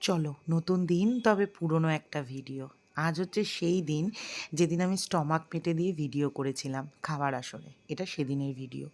চলো, নতুন দিন, তবে পুরনো একটা ভিডিও। আজ হচ্ছে সেই দিন যেদিন আমি স্টমাক পেটে দিয়ে ভিডিও করেছিলাম, খাবার আসরে এটা সেদিনের ভিডিও।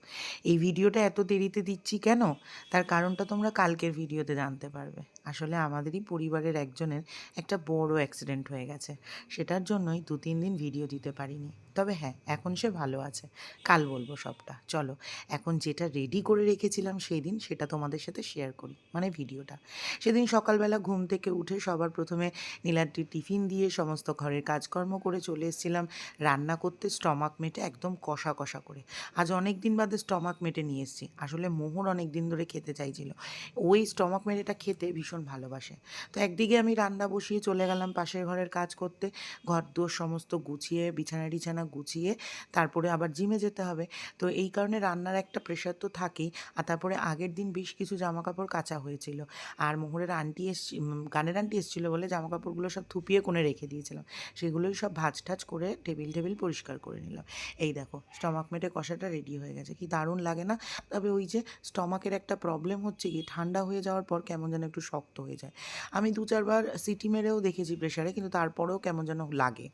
এই ভিডিওটা এত দেরিতে দিচ্ছি কেন? তার কারণটা তোমরা কালকের ভিডিওতে জানতে পারবে। আসলে আমাদেরই পরিবারের একজনের একটা বড় অ্যাক্সিডেন্ট হয়ে গেছে। সেটার জন্যই দু তিন দিন ভিডিও দিতে পারিনি। তবে হ্যাঁ এখন সে ভালো আছে। কাল বলব সবটা। চলো, এখন যেটা রেডি করে রেখেছিলাম সেই দিন সেটা তোমাদের সাথে শেয়ার করি। মানে ভিডিওটা সেদিন সকালবেলা ঘুম থেকে উঠে সবার প্রথমে নীলাদ্রি টিফিন দিয়ে সমস্ত ঘরের কাজকর্ম করে চলে এসেছিলাম। রান্না করতে স্টমাক মেটে একদম কষা কষা করে। আজ অনেক দিন বাদে স্টমাক মেটে নিয়ে এসেছি। আসলে মোহর অনেক দিন ধরে খেতে চাইছিল। ওই স্টমাক মেটেটা খেতে ভীষণ ভালোবাসে। তো একদিকে আমি রান্না বসিয়ে চলে গেলাম পাশের ঘরের কাজ করতে ঘর দোর সমস্ত গুছিয়ে, বিছানা টিছানা গুছিয়ে, তারপরে আবার জিমে যেতে হবে। তো এই কারণে রান্নার একটা প্রেশার তো থাকেই, আর তারপরে আগের দিন বেশ কিছু জামা কাপড় কাচা হয়েছিল। আর মোহরের আন্টি এসছি গানের আন্টি এসেছিল বলে জামা কাপড়গুলো সব থুপিয়ে কোণে রেখে দিয়েছিলাম। সেগুলোই সব ভাজ টাজ করে টেবিল টেবিল পরিষ্কার করে নিলাম। এই দেখো স্টমাক মেটে কষাটা রেডি হয়ে গেছে। কি দারুণ লাগে না? তবে ওই যে স্টমাকের একটা প্রবলেম হচ্ছে কি ঠান্ডা হয়ে যাওয়ার পর কেমন যেন একটু শক্ত হয়ে যায়। আমি দু চারবার সিটি মেরেও দেখেছি প্রেশারে কিন্তু তারপরেও কেমন যেন লাগে।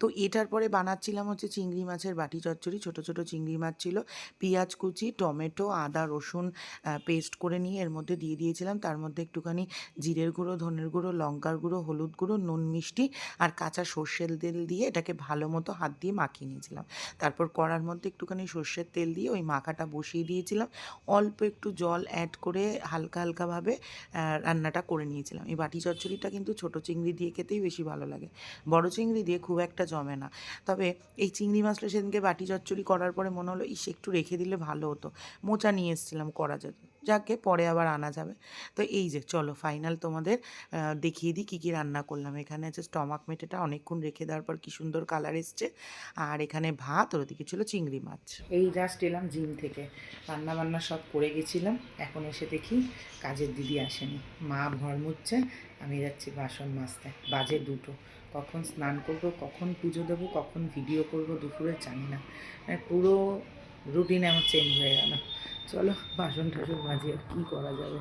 তো এটার পরে বানাচ্ছিলাম হচ্ছে চিংড়ি মাছের বাটি চচ্চড়ি ছোটো ছোটো চিংড়ি মাছ ছিল। পেঁয়াজ কুচি টমেটো আদা রসুন পেস্ট করে নিয়ে এর মধ্যে দিয়ে দিয়েছিলাম। তার মধ্যে একটুখানি জিরের গুঁড়ো ধনের গুঁড়ো লঙ্কার গুঁড়ো হলুদ গুঁড়ো নুন মিষ্টি আর কাঁচা সর্ষের তেল দিয়ে এটাকে ভালো মতো হাত দিয়ে মাখিয়ে নিয়েছিলাম। তারপর কড়ার মধ্যে একটুখানি সর্ষের তেল দিয়ে ওই মাখাটা বসিয়ে দিয়েছিলাম। অল্প একটু জল অ্যাড করে হালকা হালকাভাবে আহ, রান্নাটা করে নিয়েছিলাম। এই বাটি চচ্চড়িটা কিন্তু ছোটো চিংড়ি দিয়ে খেতেই বেশি ভালো লাগে। বড় চিংড়ি দিয়ে খুব একটা জমে না। তবে এই চিংড়ি মাছটা সেদিনকে বাটি চচ্চড়ি করার পরে মনে হলো, ইস, একটু রেখে দিলে ভালো হতো। মোচা নিয়ে এসেছিলাম করা যেত যাকে পরে আবার আনা যাবে। তো এই যে, চলো ফাইনাল তোমাদের দেখিয়ে দিই কী কী রান্না করলাম। এখানে আছে স্টমাক মেটেটা, অনেকক্ষণ রেখে দেওয়ার পর কী সুন্দর কালার এসছে। আর এখানে ভাত, ওর ওদিকে ছিল চিংড়ি মাছ। এই জাস্ট এলাম জিম থেকে। রান্না বান্না সব করে গেছিলাম। এখন এসে দেখি কাজের দিদি আসেনি। মা ঘর মুচ্ছে আমি যাচ্ছি বাসন মাজতে। বাজে দুটো। কখন স্নান করব, কখন পুজো দেবো, কখন ভিডিও করব, দুপুরে জানি না। মানে পুরো রুটিন আমার চেঞ্জ হয়ে গেল। চলো বাসন টাসন মাঝে আর কী করা যাবে?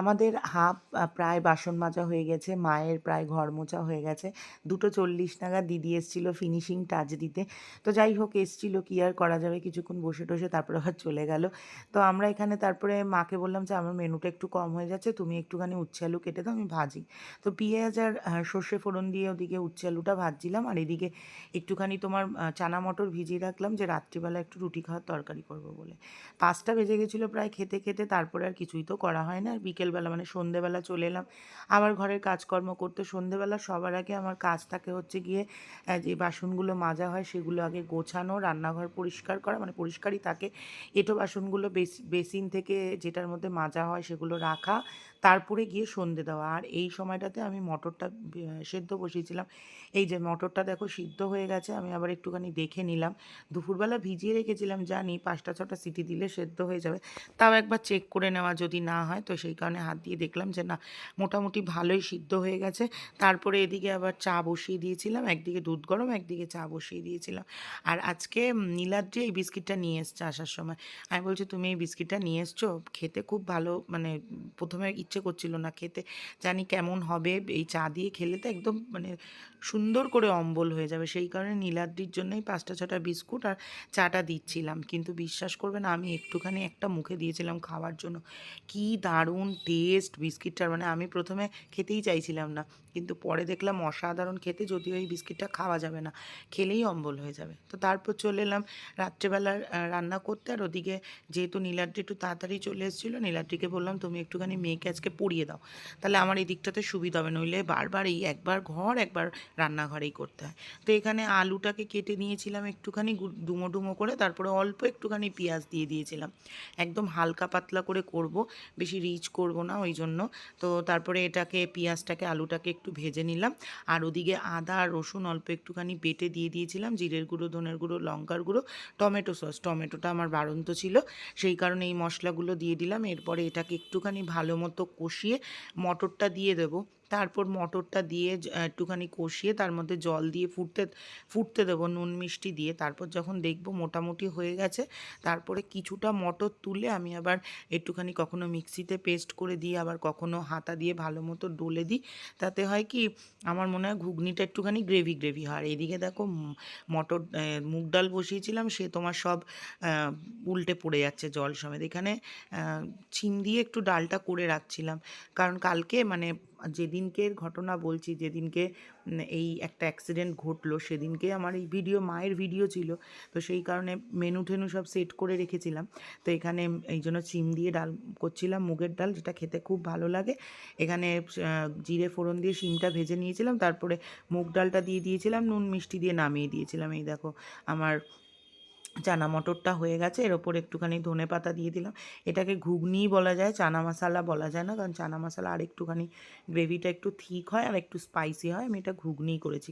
আমাদের হাফ প্রায় বাসন মাজা হয়ে গেছে, মায়ের প্রায় ঘর মোছা হয়ে গেছে। দুটো চল্লিশ নাগাদ দিদি এসেছিল ফিনিশিং টাচ দিতে। তো যাই হোক, এসেছিল, কি আর করা যাবে? কিছুক্ষণ বসে টসে তারপরে আবার চলে গেল। তো আমরা এখানে তারপরে মাকে বললাম যে, আমার মেনুটা একটু কম হয়ে যাচ্ছে, তুমি একটুখানি উচ্ছে আলু কেটে দাও, আমি ভাজি। তো পেঁয়াজ আর সর্ষে ফোড়ন দিয়ে ওদিকে উচ্ছে আলুটা ভাজছিলাম আর এদিকে একটুখানি তোমার চানা মটর ভিজিয়ে রাখলাম যে, রাত্রিবেলা একটু রুটি খাওয়ার তরকারি করব বলে। পাঁচটা বেজে গেছিল প্রায় খেতে খেতে, তারপরে আর কিছুই তো করা হয় না। আর বিকেলবেলা মানে সন্ধেবেলা চলে এলাম। আমার ঘরের কাজকর্ম করতে সন্ধেবেলা সবার আগে আমার কাজ থাকে হচ্ছে গিয়ে যে বাসনগুলো মাজা হয় সেগুলো আগে গোছানো, রান্নাঘর পরিষ্কার করা মানে পরিষ্কারই থাকে। এটো বাসনগুলো বেস- বেসিন থেকে যেটার মধ্যে মাজা হয় সেগুলো রাখা তারপরে গিয়ে সন্ধে দেওয়া। আর এই সময়টাতে আমি মটরটা সেদ্ধ বসিয়েছিলাম। এই যে মটরটা দেখো সিদ্ধ হয়ে গেছে, আমি আবার একটুখানি দেখে নিলাম। দুপুরবেলা ভিজিয়ে রেখেছিলাম, জানি পাঁচটা, ছটা সিটি দিলে সেদ্ধ হয়ে যাবে। তাও একবার চেক করে নেওয়া যদি না হয়, তো সেই কারণে হাত দিয়ে দেখলাম যে না, মোটামুটি ভালোই সিদ্ধ হয়ে গেছে। তারপরে এদিকে আবার চা বসিয়ে দিয়েছিলাম, একদিকে দুধ গরম, একদিকে চা বসিয়ে দিয়েছিলাম। আর আজকে নীলাদ্রি এই বিস্কিটটা নিয়ে এসছে আসার সময়। আমি বলছি, তুমি এই বিস্কিটটা নিয়ে এসছো? খেতে খুব ভালো মানে প্রথমে ইচ্ছে করছিল না খেতে। জানি কেমন হবে এই চা দিয়ে খেলে তো একদম মানে সুন্দর করে অম্বল হয়ে যাবে। সেই কারণে নীলাদ্রির জন্যই পাঁচটা, ছটা বিস্কুট আর চাটা দিচ্ছিলাম। কিন্তু বিশ্বাস করবে না আমি একটুখানি একটা মুখে দিয়েছিলাম খাওয়ার জন্য। কি দারুণ টেস্ট বিস্কিটটার। মানে আমি প্রথমে খেতেই চাইছিলাম না। কিন্তু পরে দেখলাম অসাধারণ খেতে, যদিও এই বিস্কিটটা খাওয়া যাবে না। খেলেই অম্বল হয়ে যাবে। তো তারপর চলে এলাম রাত্রেবেলা রান্না করতে। আর ওদিকে যেহেতু নীলাদ্রি একটু তাড়াতাড়ি চলে এসেছিল, নীলাদ্রিকে বললাম, তুমি একটুখানি মেয়েকে আজকে পড়িয়ে দাও। তাহলে আমার এই দিকটাতে সুবিধা হবে। নইলে বারবার এই একবার ঘর, একবার রান্নাঘরেই করতে হয়। তো এখানে আলুটাকে কেটে নিয়েছিলাম একটুখানি ডুমো ডুমো করে, তারপরে অল্প একটুখানি পেঁয়াজ দিয়ে দিয়েছিলাম। একদম হালকা পাতলা করে করব, বেশি রিচ করব না ওই জন্য। তো তারপরে এটাকে, পেঁয়াজটাকে, আলুটাকে একটু ভেজে নিলাম। আর ওদিকে আদা আর রসুন অল্প একটুখানি বেটে দিয়ে দিয়েছিলাম, জিরের গুঁড়ো, ধনের গুঁড়ো, লঙ্কার গুঁড়ো, টমেটো সস। টমেটোটা আমার বাড়ন্ত ছিল, সেই কারণে এই মশলাগুলো দিয়ে দিলাম। এরপরে এটাকে একটুখানি ভালো মতো কষিয়ে মটরটা দিয়ে দেবো। তারপর মটরটা দিয়ে একটুখানি কষিয়ে তার মধ্যে জল দিয়ে ফুটতে ফুটতে দেবো, নুন মিষ্টি দিয়ে। তারপর যখন দেখব মোটামুটি হয়ে গেছে, তারপরে কিছুটা মটর তুলে আমি আবার একটুখানি কখনো মিক্সিতে পেস্ট করে দিই আবার কখনো হাতা দিয়ে ভালো মতো ডলে দিই। তাতে হয় কি, আমার মনে হয় ঘুগনিটা একটুখানি গ্রেভি গ্রেভি হয়। আর এদিকে দেখো মটর মুগ ডাল বসিয়েছিলাম, সে তোমার সব উল্টে পড়ে যাচ্ছে জল সমেত। এখানে ছিম দিয়ে একটু ডালটা করে রাখছিলাম। কারণ কালকে মানে যেদিনকের ঘটনা বলছি, যেদিনকে এই একটা অ্যাক্সিডেন্ট ঘটলো, সেদিনকে আমার এই ভিডিও মায়ের ভিডিও ছিল। তো সেই কারণে মেনু ঠেনু সব সেট করে রেখেছিলাম। তো এখানে এই জন্য চিম দিয়ে ডাল করছিলাম, মুগের ডাল, যেটা খেতে খুব ভালো লাগে। এখানে জিরে ফোড়ন দিয়ে শিমটা ভেজে নিয়েছিলাম। তারপরে মুগ ডালটা দিয়ে দিয়েছিলাম, নুন মিষ্টি দিয়ে নামিয়ে দিয়েছিলাম। এই দেখো, আমার চানা মটরটা হয়ে গেছে, এর ওপর একটুখানি ধনে পাতা দিয়ে দিলাম। এটাকে ঘুগনিই বলা যায়, চানা মশলা বলা যায় না, কারণ চানা মশলা আর একটুখানি গ্রেভিটা একটু থিক হয় আর একটু স্পাইসি হয়। আমি এটা ঘুগনিই করেছি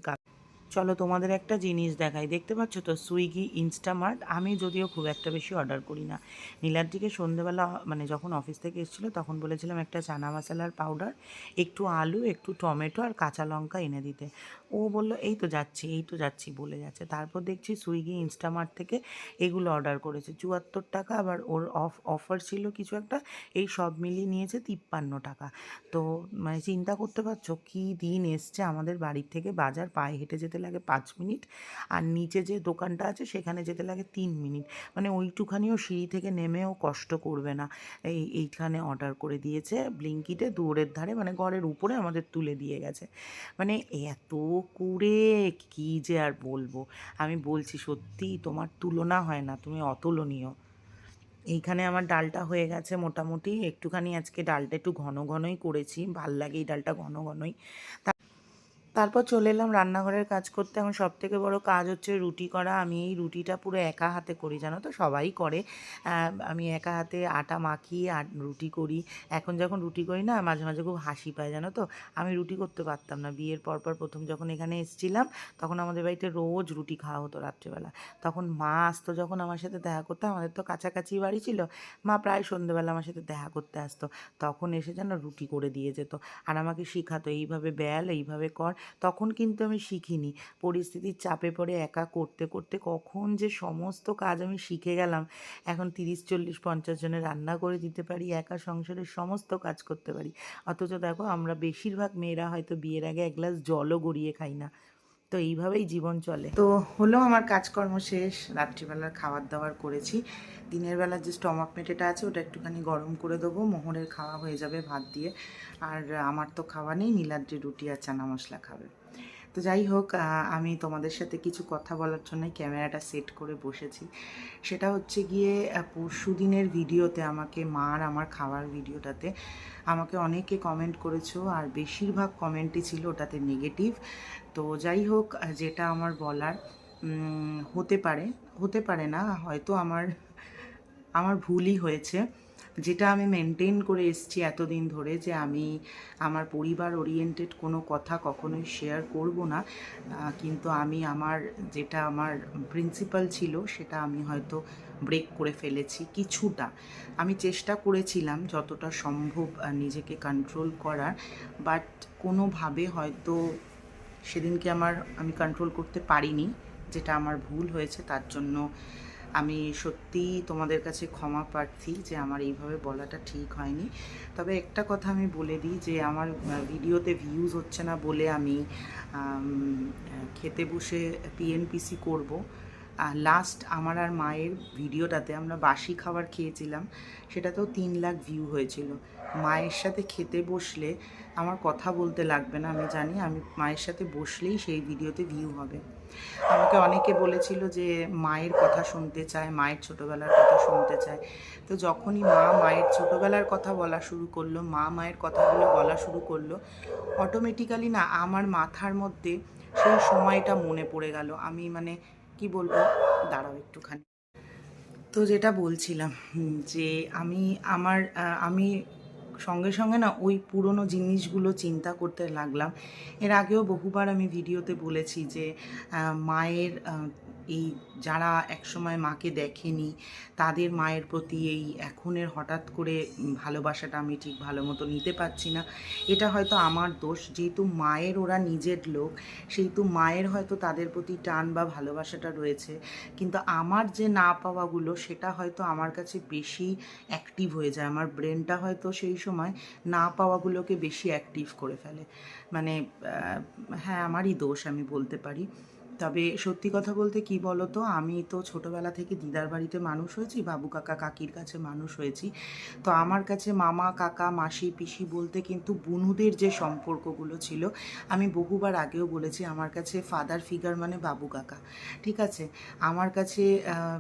চলো তোমাদের একটা জিনিস দেখাই। দেখতে পাচ্ছ তো, সুইগি, ইনস্টামার্ট। আমি যদিও খুব একটা বেশি অর্ডার করি না। নীলাদ্রিকে সন্ধেবেলা মানে যখন অফিস থেকে এসেছিল, তখন বলেছিলাম একটা চানা মশলার পাউডার একটু আলু, একটু টমেটো আর কাঁচা লঙ্কা এনে দিতে। ও বলল, এই তো যাচ্ছি, এই তো যাচ্ছি, বলে যাচ্ছে। তারপর দেখছি সুইগি, ইনস্টামার্ট থেকে এগুলো অর্ডার করেছে। চুয়াত্তর টাকা, আবার ওর অফ অফার ছিল কিছু একটা, এই সব মিলিয়ে নিয়েছে তিপ্পান্ন টাকা। তো মানে চিন্তা করতে পারছ, কী দিন এসছে আমাদের বাড়ির থেকে? বাজার পায়ে হেঁটে যেতে লাগে পাঁচ মিনিট, আর নিচে যে দোকানটা আছে সেখানে যেতে লাগে তিন মিনিট। মানে ওইটুখানিও সিঁড়ি থেকে নেমেও কষ্ট করবে না। এই, এইখানে অর্ডার করে দিয়েছে, ব্লিঙ্কিটে দৌড়ের ধারে মানে ঘরের উপরে আমাদের তুলে দিয়ে গেছে। মানে এত করে কি যে আর বলব। আমি বলছি, সত্যি তোমার তুলনা হয় না, তুমি অতুলনীয়। এইখানে আমার ডালটা হয়ে গেছে মোটামুটি। একটুখানি আজকে ডালটা একটু ঘন ঘনই করেছি, ভালো লাগে এই ডালটা ঘন ঘনই। তারপর চলে এলাম রান্নাঘরের কাজ করতে। এখন সব থেকে বড় কাজ হচ্ছে রুটি করা। আমি এই রুটিটা পুরো একা হাতে করি, জানো তো? সবাই করে। আমি একা হাতে আটা মাখিয়ে আর রুটি করি। এখন যখন রুটি করি না, মাঝে মাঝে খুব হাসি পায়, জানো তো? আমি রুটি করতে পারতাম না। বিয়ের পর পর প্রথম যখন এখানে এসেছিলাম, তখন আমাদের বাড়িতে রোজ রুটি খাওয়া হতো রাত্রেবেলা। তখন মা আসতো যখন আমার সাথে দেখা করতে। আমাদের তো কাছাকাছি বাড়ি ছিল। মা প্রায় সন্ধ্যেবেলা আমার সাথে দেখা করতে আসতো। তখন এসে যেন রুটি করে দিয়ে যেত। আর আমাকে শেখাতো, এইভাবে বেল, এইভাবে কর। তখন কিন্তু আমি শিখিনি। পরিস্থিতির চাপে পড়ে একা করতে করতে কখন যে সমস্ত কাজ আমি শিখে গেলাম, এখন তিরিশ, চল্লিশ, পঞ্চাশ জনের রান্না করে দিতে পারি, একা সংসারের সমস্ত কাজ করতে পারি। অথচ দেখো, আমরা বেশিরভাগ মেয়েরা হয়তো বিয়ের আগে এক গ্লাস জলও গড়িয়ে খাই না। তো এইভাবেই জীবন চলে। তো হলো আমার কাজকর্ম শেষ, রাত্রিবেলার খাবার দাবার করেছি। দিনের বেলা যে স্টমাক মেটেটা আছে, ওটা একটুখানি গরম করে দেবো, মোহরের খাওয়া হয়ে যাবে ভাত দিয়ে। আর আমার তো খাওয়া নেই নীলাদ্রি রুটি আর চানা মশলা খাবে। তো যাই হোক আমি তোমাদের সাথে কিছু কথা বলার জন্য ক্যামেরাটা সেট করে বসেছি। সেটা হচ্ছে গিয়ে পরশু দিনের ভিডিওতে আমাকে মার আমার খাওয়ার ভিডিওটাতে আমাকে অনেকে কমেন্ট করেছ, আর বেশিরভাগ কমেন্টই ছিল ওটাতে নেগেটিভ তো যাই হোক যেটা আমার বলার হতে পারে হতে পারে না, হয়তো আমার আমার ভুলই হয়েছে। যেটা আমি মেনটেন করে এসেছি এতদিন ধরে যে আমি আমার পরিবার ওরিয়েন্টেড কোনো কথা কখনোই শেয়ার করব না। কিন্তু আমি আমার যেটা আমার প্রিন্সিপাল ছিল সেটা আমি হয়তো ব্রেক করে ফেলেছি কিছুটা। আমি চেষ্টা করেছিলাম যতটা সম্ভব নিজেকে কন্ট্রোল করার বাট কোনোভাবে হয়তো সেদিনকে আমার, আমি কন্ট্রোল করতে পারিনি, যেটা আমার ভুল হয়েছে, তার জন্য আমি সত্যি তোমাদের কাছে ক্ষমা প্রার্থী যে আমার এইভাবে বলাটা ঠিক হয়নি। তবে একটা কথা আমি বলে দিই যে আমার ভিডিওতে ভিউজ হচ্ছে না বলে আমি খেতে বসে পিএনপিসি করব। লাস্ট আমার আর মায়ের ভিডিওটাতে আমরা বাসি খাবার খেয়েছিলাম, সেটাতেও তিন লাখ ভিউ হয়েছিল। মায়ের সাথে খেতে বসলে আমার কথা বলতে লাগবে না, আমি জানি, আমি মায়ের সাথে বসলেই সেই ভিডিওতে ভিউ হবে। আমাকে অনেকে বলেছিল যে মায়ের কথা শুনতে চায়, মায়ের ছোটোবেলার কথা শুনতে চায়। তো যখনই মা মায়ের ছোটোবেলার কথা বলা শুরু করল, মা মায়ের কথাগুলো বলা শুরু করল অটোমেটিক্যালি না আমার মাথার মধ্যে সেই সময়টা মনে পড়ে গেল। আমি মানে কি বলব? দাঁড়াও একটুখানি। তো যেটা বলছিলাম যে আমি, আমার আমি সঙ্গে সঙ্গে না ওই পুরনো জিনিসগুলো চিন্তা করতে লাগলাম। এর আগেও বহুবার আমি ভিডিওতে বলেছি যে মায়ের এই যারা একসময় মাকে দেখেনি, তাদের মায়ের প্রতি এই এখনের হঠাৎ করে ভালোবাসাটা আমি ঠিক ভালো মতো নিতে পারছি না। এটা হয়তো আমার দোষ। যেহেতু মায়ের ওরা নিজের লোক, সেহেতু মায়ের হয়তো তাদের প্রতি টান বা ভালোবাসাটা রয়েছে। কিন্তু আমার যে না পাওয়াগুলো, সেটা হয়তো আমার কাছে বেশি অ্যাক্টিভ হয়ে যায়। আমার ব্রেনটা হয়তো সেই সময় না পাওয়াগুলোকে বেশি অ্যাক্টিভ করে ফেলে। মানে হ্যাঁ আমারই দোষ আমি বলতে পারি। তবে সত্যি কথা বলতে কি বলতো? আমি তো ছোটবেলা থেকে দিদার বাড়িতে মানুষ হয়েছি, বাবু কাকা কাকির কাছে মানুষ হয়েছি। তো আমার কাছে মামা, কাকা, মাসি, পিসি বলতে কিন্তু বুনুদের যে সম্পর্কগুলো ছিল, আমি বহুবার আগেও বলেছি আমার কাছে ফাদার ফিগার মানে বাবু কাকা। ঠিক আছে? আমার কাছে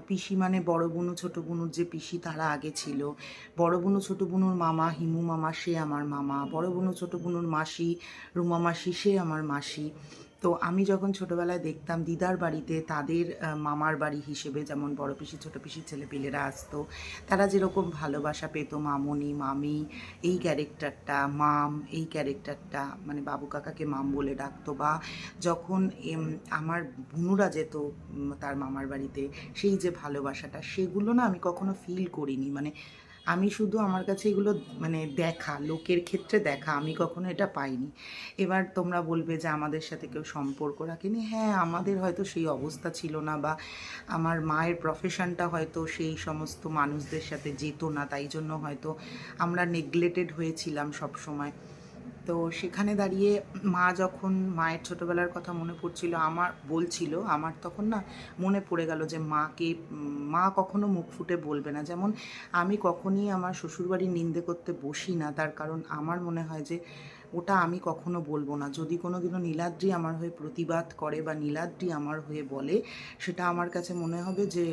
পিসি মানে বড় বুনু, ছোট বুনুর যে পিসি তারা আগে ছিল। বড় বুনু, ছোট বুনুর মামা, হিমু মামা, সে আমার মামা। বড় বুনু, ছোট বুনুর মাসি, রুমা মাসি, সে আমার মাসি। তো আমি যখন ছোটবেলায় দেখতাম দিদার বাড়িতে তাদের মামার বাড়ি হিসেবে যেমন বড় পিসি, ছোট পিসির ছেলেপিলেরা আসতো, তারা যেরকম ভালোবাসা পেতো মামনি, মামি, এই ক্যারেক্টারটা, মাম, এই ক্যারেক্টারটা মানে বাবু কাকাকে মাম বলে ডাকতো বা যখন আমার বুনুরা যেত তার মামার বাড়িতে, সেই যে ভালোবাসাটা, সেগুলো না আমি কখনো ফিল করিনি। মানে আমি শুধু আমার কাছে এগুলো মানে দেখা, লোকের ক্ষেত্রে দেখা, আমি কখনো এটা পাইনি। এবার তোমরা বলবে যে আমাদের সাথে কেউ সম্পর্ক রাখেনি। হ্যাঁ আমাদের হয়তো সেই অবস্থা ছিল না বা আমার মায়ের প্রফেশনটা হয়তো সেই সমস্ত মানুষদের সাথে যেত না, তাই জন্য হয়তো আমরা নেগলেটেড হয়েছিলাম সব সময় তো সেখানে দাঁড়িয়ে মা যখন মায়ের ছোটোবেলার কথা মনে পড়ছিল, আমার বলছিল, আমার তখন না মনে পড়ে গেল যে মাকে, মা কখনো মুখ ফুটে বলবে না। যেমন আমি কখনই আমার শ্বশুরবাড়ির নিন্দে করতে বসি না, তার কারণ আমার মনে হয় যে ওটা আমি কখনো বলব না। যদি কোনো দিনও নীলাদ্রি আমার হয়ে প্রতিবাদ করে বা নীলাদ্রি আমার হয়ে বলে, সেটা আমার কাছে মনে হবে যে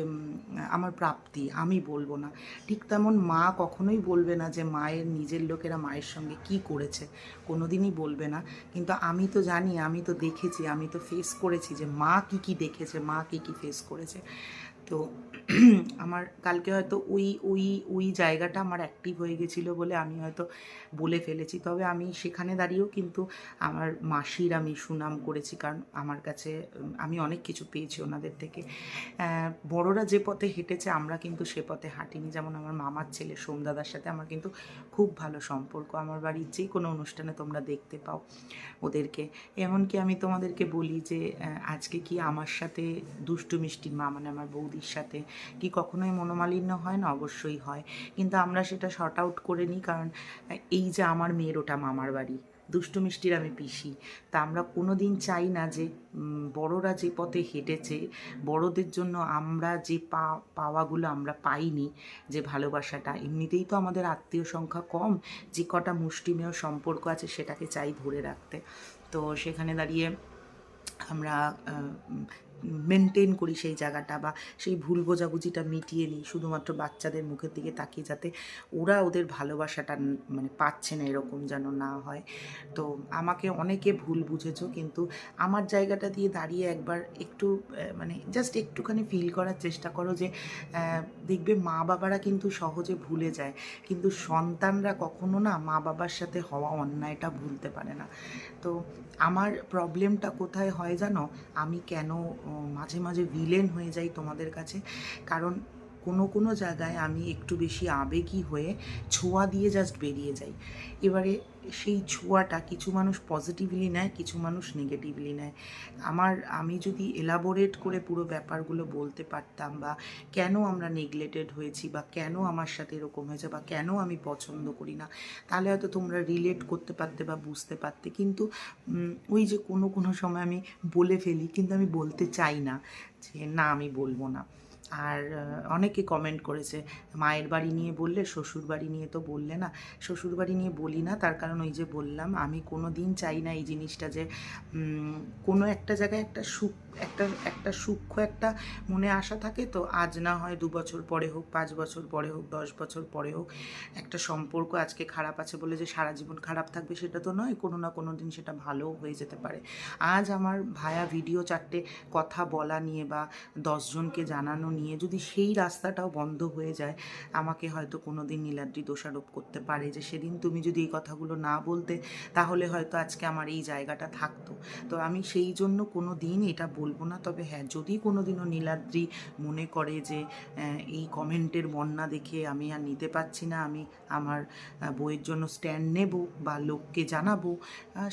আমার প্রাপ্তি, আমি বলব না। ঠিক তেমন মা কখনোই বলবে না যে, মায়ের নিজের লোকেরা মায়ের সঙ্গে কি করেছে কোনো দিনই বলবে না। কিন্তু আমি তো জানি, আমি তো দেখেছি, আমি তো ফেস করেছি যে মা কি কি দেখেছে, মা কি কি ফেস করেছে। তো আমার কালকে হয়তো ওই ওই ওই জায়গাটা আমার অ্যাক্টিভ হয়ে গেছিল বলে আমি হয়তো বলে ফেলেছি। তবে আমি সেখানে দাঁড়িয়েও কিন্তু আমার মাসির আমি সুনাম করেছি কারণ আমার কাছে, আমি অনেক কিছু পেয়েছি ওনাদের থেকে। বড়রা যে পথে হেঁটেছে আমরা কিন্তু সে পথে হাঁটিনি। যেমন আমার মামার ছেলে সোমদাদার সাথে আমার কিন্তু খুব ভালো সম্পর্ক। আমার বাড়ির যে কোনো অনুষ্ঠানে তোমরা দেখতে পাও ওদেরকে। এমনকি আমি তোমাদেরকে বলি যে আজকে কি আমার সাথে দুষ্টু মিষ্টির মা মানে আমার বৌদির সাথে কি কখনোই মনোমালিন্য হয় না, অবশ্যই হয়। কিন্তু আমরা সেটা শর্ট আউট করে নিই, কারণ এই যে আমার মেয়ের ওটা মামার বাড়ি, দুষ্টু মিষ্টির আমি পিসি। তা আমরা কোনো দিন চাই না যে বড়রা যে পথে হেঁটেছে, বড়দের জন্য আমরা যে পা, পাওয়াগুলো আমরা পাইনি, যে ভালোবাসাটা, এমনিতেই তো আমাদের আত্মীয় সংখ্যা কম, যে কটা মুষ্টিমেয় সম্পর্ক আছে সেটাকে চাই ধরে রাখতে। তো সেখানে দাঁড়িয়ে আমরা মেনটেন করি সেই জায়গাটা বা সেই ভুল বোঝাবুঝিটা মিটিয়ে নিই, শুধুমাত্র বাচ্চাদের মুখের দিকে তাকিয়ে যাতে ওরা ওদের ভালোবাসাটা মানে পাচ্ছে না এরকম যেন না হয়। তো আমাকে অনেকে ভুল বুঝেছ কিন্তু আমার জায়গাটা দিয়ে দাঁড়িয়ে একবার একটু মানে জাস্ট একটুখানি ফিল করার চেষ্টা করো যে দেখবে মা বাবারা কিন্তু সহজে ভুলে যায়। কিন্তু সন্তানরা কখনো না মা বাবার সাথে হওয়া অন্যায়টা ভুলতে পারে না। তো আমার প্রবলেমটা কোথায় হয় জানো? আমি কেন মাঝে মাঝে ভিলেন হয়ে যাই তোমাদের কাছে। কারণ কোনো কোনো জায়গায় আমি একটু বেশি আবেগী হয়ে ছোঁয়া দিয়ে জাস্ট বেরিয়ে যাই। এবারে সেই ছোঁয়াটা কিছু মানুষ পজিটিভলি নেয়, কিছু মানুষ নেগেটিভলি নেয়। আমার, আমি যদি এলাবোরেট করে পুরো ব্যাপারগুলো বলতে পারতাম বা কেন আমরা নেগলেটেড হয়েছি বা কেন আমার সাথে এরকম হয়েছে বা কেন আমি পছন্দ করি না, তাহলে হয়তো তোমরা রিলেট করতে পারতে বা বুঝতে পারতে। কিন্তু ওই যে কোনো কোনো সময় আমি বলে ফেলি, কিন্তু আমি বলতে চাই না যে, না, আমি বলব না। আর অনেকে কমেন্ট করেছে, মায়ের বাড়ি নিয়ে বললে শ্বশুর বাড়ি নিয়ে তো বললে না। শ্বশুর বাড়ি নিয়ে বলি না, তার কারণ ওই যে বললাম, আমি কোনো দিন চাই না এই জিনিসটা যে কোনো একটা জায়গায় একটা সুখ, একটা একটা সূক্ষ্ম একটা মনে আশা থাকে তো, আজ না হয় দু বছর পরে হোক, পাঁচ বছর পরে হোক, দশ বছর পরে হোক, একটা সম্পর্ক আজকে খারাপ আছে বলে যে সারা জীবন খারাপ থাকবে সেটা তো নয়, কোনো না কোনো দিন সেটা ভালোও হয়ে যেতে পারে। আজ আমার ভায়া ভিডিও চারটে কথা বলা নিয়ে বা দশজনকে জানানো নিয়ে যদি সেই রাস্তাটাও বন্ধ হয়ে যায়, আমাকে হয়তো কোনো দিন নীলাদ্রি দোষারোপ করতে পারে যে, সেদিন তুমি যদি এই কথাগুলো না বলতে, তাহলে হয়তো আজকে আমার এই জায়গাটা থাকতো। তো আমি সেই জন্য কোনো দিন এটা বলব না। তবে হ্যাঁ যদি কোনো দিনও নীলাদ্রি মনে করে যে এই কমেন্টের বন্যা দেখে আমি আর নিতে পারছি না, আমি আমার বইয়ের জন্য স্ট্যান্ড নেব বা লোককে জানাব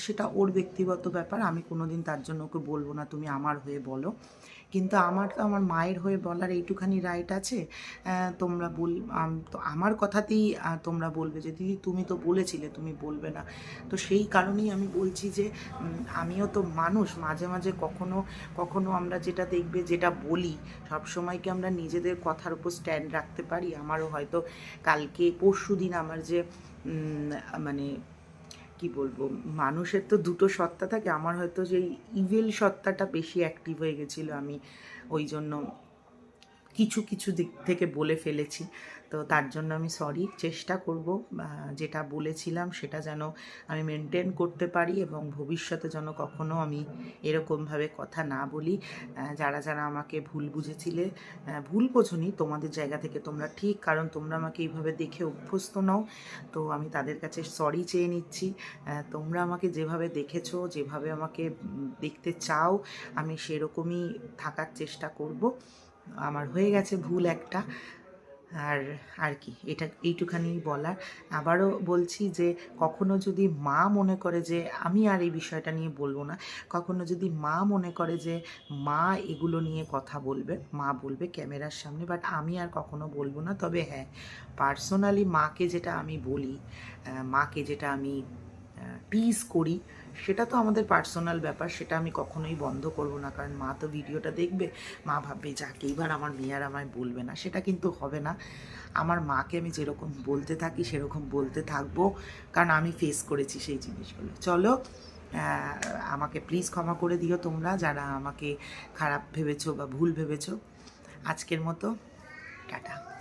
সেটা ওর ব্যক্তিগত ব্যাপার, আমি কোনো দিন তার জন্য ওকে বলব না, তুমি আমার হয়ে বলো। কিন্তু আমার তো আমার মায়ের হয়ে বলার এইটুখানি রাইট আছে। তোমরা বল তো আমার কথাতেই তোমরা বলবে যে, দিদি, তুমি তো বলেছিলে, তুমি বলবে না। তো সেই কারণেই আমি বলছি যে আমিও তো মানুষ, মাঝে মাঝে কখনো কখনো আমরা যেটা দেখবে, যেটা বলি সব সময় কি আমরা নিজেদের কথার উপর স্ট্যান্ড রাখতে পারি? আমারও হয়তো কালকে পরশু দিন আমার যে মানে কি বলব, মানুষের তো দুটো সত্তা থাকে। আমার হয়তো যে ইভেল সত্তাটা বেশি অ্যাক্টিভ হয়ে গেছিল আমি ওই জন্য কিছু কিছু দিক থেকে বলে ফেলেছি। তো তার জন্য আমি সরি চেষ্টা করব যেটা বলেছিলাম সেটা যেন আমি মেনটেন করতে পারি এবং ভবিষ্যতে যেন কখনো আমি এরকমভাবে কথা না বলি। যারা যারা আমাকে ভুল বুঝেছিলে ভুল বোঝনি, তোমাদের জায়গা থেকে তোমরা ঠিক, কারণ তোমরা আমাকে এইভাবে দেখে অভ্যস্ত নও। তো আমি তাদের কাছে সরি চেয়ে নিচ্ছি। তোমরা আমাকে যেভাবে দেখেছ, যেভাবে আমাকে দেখতে চাও, আমি সেরকমই থাকার চেষ্টা করব। আমার হয়ে গেছে ভুল একটা। আর আর কি, এটা এইটুখানি বলার। আবারও বলছি যে, কখনো যদি মা মনে করে যে, আমি আর এই বিষয়টা নিয়ে বলব না, কখনো যদি মা মনে করে যে, মা এগুলো নিয়ে কথা বলবে, মা বলবে ক্যামেরার সামনে, বাট আমি আর কখনো বলব না, তবে হ্যাঁ পার্সোনালি মাকে যেটা আমি বলি মাকে যেটা আমি টিজ করি, সেটা তো আমাদের পার্সোনাল ব্যাপার, সেটা আমি কখনোই বন্ধ করব না। কারণ মা তো ভিডিওটা দেখবে, মা ভাববে, যাকে, এইবার আমার মেয়ে আর আমায় বলবে না। সেটা কিন্তু হবে না। আমার মাকে আমি যেরকম বলতে থাকি, সেরকম বলতে থাকব। কারণ আমি ফেস করেছি সেই জিনিসগুলো। চলো আমাকে প্লিজ ক্ষমা করে দিও তোমরা, যারা আমাকে খারাপ ভেবেছো বা ভুল ভেবেছো। আজকের মতো, টাটা।